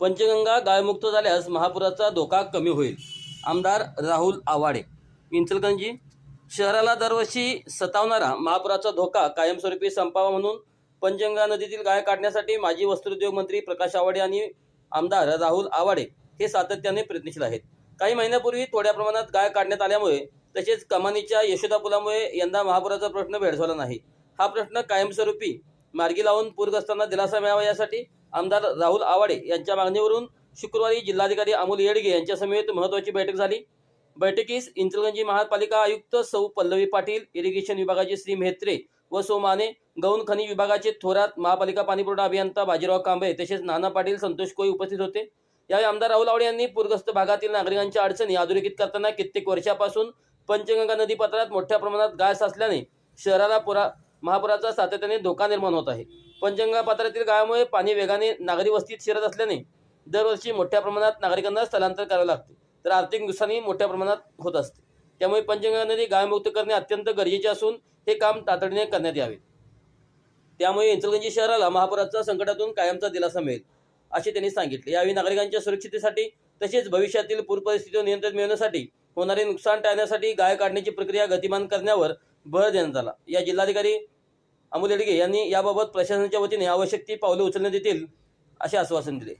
पंचगंगा गायमुक्त झाल्यास महापुराचा धोका कमी होईल. आमदार राहुल आवाडे इंचलकंजी शहराला दरवर्षी सतावणारा महापुराचा धोका कायमस्वरूपी संपावा म्हणून पंचगंगा नदीतील गाय काढण्यासाठी माजी वस्त्रोद्योग मंत्री प्रकाश आवाडे आणि आमदार राहुल आवाडे हे सातत्याने प्रयत्नशील आहेत. काही महिन्यापूर्वी थोड्या प्रमाणात गाय काढण्यात आल्यामुळे तसेच कमानीच्या यशोदा पुलामुळे यंदा महापुराचा प्रश्न भेडसावला नाही. हा प्रश्न कायमस्वरूपी मार्गी लावून पूरग्रस्तांना दिलासा मिळावा यासाठी आमदार राहुल आवाडे यांच्या मागणीवरून शुक्रवारी जिल्हाधिकारी अमोल येडगे यांच्यासमवेत महत्त्वाची बैठक झाली. बैठकीस इंचलगंजी महापालिका आयुक्त सौ पल्लवी पाटील इरिगेशन विभागाचे श्री म्हेत्रे व सो माने गौण खनिज विभागाचे थोरात महापालिका पाणीपुरवठा अभियंता बाजीराव कांबळे तसेच नाना पाटील संतोष कोळी उपस्थित होते. यावेळी आमदार राहुल आवडे यांनी पूरग्रस्त भागातील नागरिकांच्या अडचणी अधोरेखित करताना कित्येक वर्षापासून पंचगंगा नदी पात्रात मोठ्या प्रमाणात गाळ साचल्याने शहराला पुरा महापुराचा सातत्याने धोका निर्माण होत आहे. पंचगंगा पात्रातील गायामुळे पाणी वेगाने नागरी वस्तीत शिरत असल्याने दरवर्षी मोठ्या प्रमाणात नागरिकांना स्थलांतर करावे लागते. तर आर्थिक नुकसानही मोठ्या प्रमाणात होत असते. त्यामुळे पंचगंगा नदी गायमुक्त करणे अत्यंत गरजेचे असून हे काम तातडीने करण्यात यावे. त्यामुळे इंचलगंजी शहराला महापुराच्या संकटातून कायमचा दिलासा मिळेल असे त्यांनी सांगितले. यावेळी नागरिकांच्या सुरक्षितेसाठी तसेच भविष्यातील पूर परिस्थितीवर नियंत्रण मिळवण्यासाठी होणारे नुकसान टाळण्यासाठी गाय काढण्याची प्रक्रिया गतिमान करण्यावर भर देण्यात आला. या जिल्हाधिकारी अमोल येडगे यांनी याबाबत प्रशासनाच्या वतीने आवश्यक ती पावले उचलण्यात येतील असे आश्वासन दिले.